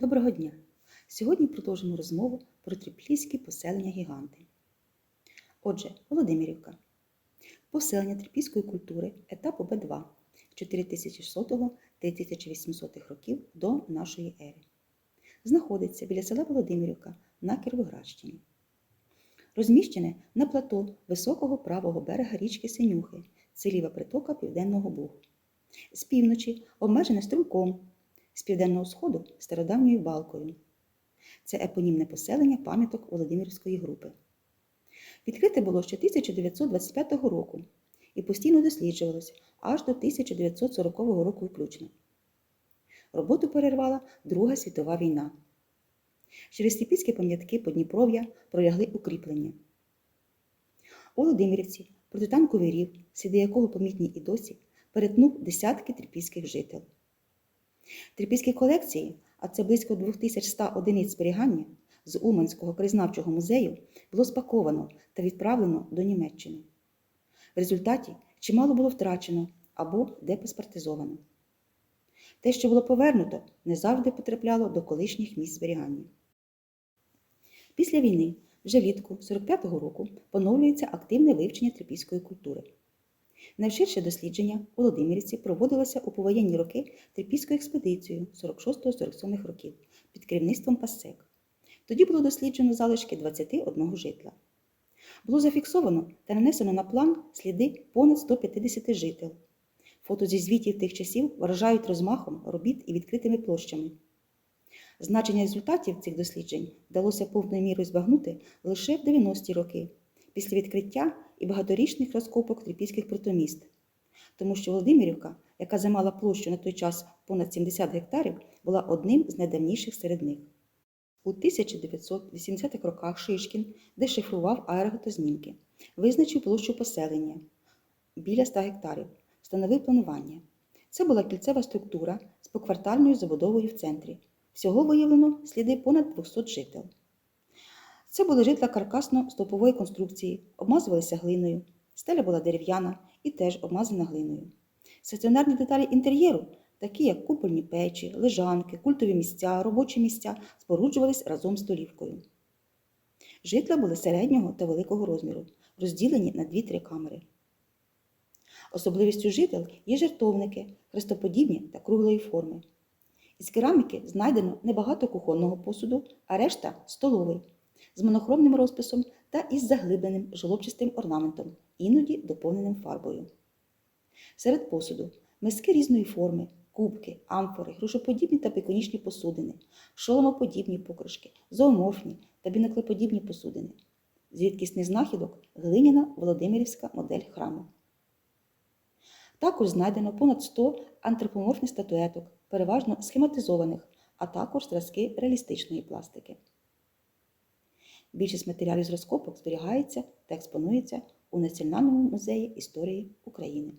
Доброго дня! Сьогодні продовжимо розмову про трипільські поселення гіганти. Отже, Володимирівка. Поселення трипільської культури етапу Б2 з 4100-3800 років до нашої ери. Знаходиться біля села Володимирівка на Кіровоградщині. Розміщене на плато високого правого берега річки Синюхи, це ліва притока Південного Бугу. З півночі обмежене струмком, з південного сходу стародавньою балкою. Це епонімне поселення пам'яток Володимирської групи. Відкрите було ще 1925 року і постійно досліджувалось аж до 1940 року включно. Роботу перервала Друга світова війна. Через степільські пам'ятки Подніпров'я пролягли укріплення. У Володимирівці протитанковий рів, сліди якого помітні і досі, перетнув десятки трипільських жителів. Трипільські колекції, а це близько 2100 одиниць зберігання, з Уманського краєзнавчого музею було спаковано та відправлено до Німеччини. В результаті чимало було втрачено або депаспортизовано. Те, що було повернуто, не завжди потрапляло до колишніх місць зберігання. Після війни, вже влітку 45-го року, поновлюється активне вивчення трипільської культури. Найширше дослідження у Володимирівці проводилося у повоєнні роки Трипільською експедицією 46-47 років під керівництвом Пассек. Тоді було досліджено залишки 21 житла. Було зафіксовано та нанесено на план сліди понад 150 жител. Фото зі звітів тих часів вражають розмахом робіт і відкритими площами. Значення результатів цих досліджень вдалося повною мірою збагнути лише в 90-ті роки, після відкриття і багаторічних розкопок трипільських протоміст. Тому що Володимирівка, яка займала площу на той час понад 70 гектарів, була одним з найдавніших серед них. У 1980-х роках Шишкін дешифрував аероготознімки, визначив площу поселення біля 100 гектарів, встановив планування. Це була кільцева структура з поквартальною забудовою в центрі. Всього виявлено сліди понад 200 жител. Це були житла каркасно-стовпової конструкції, обмазувалися глиною, стеля була дерев'яна і теж обмазана глиною. Стаціонарні деталі інтер'єру, такі як купольні печі, лежанки, культові місця, робочі місця, споруджувались разом з столівкою. Житла були середнього та великого розміру, розділені на дві-три камери. Особливістю жител є жертовники, хрестоподібні та круглої форми. Із кераміки знайдено небагато кухонного посуду, а решта столовий, з монохромним розписом та із заглибленим жолобчастим орнаментом, іноді доповненим фарбою. Серед посуду миски різної форми, кубки, амфори, грушоподібні та пеконічні посудини, шоломоподібні покришки, зооморфні та біноклеподібні посудини. З рідкісних знахідок глиняна Володимирівська модель храму. Також знайдено понад 100 антропоморфних статуеток, переважно схематизованих, а також зразки реалістичної пластики. Більшість матеріалів з розкопок зберігається та експонується у Національному музеї історії України.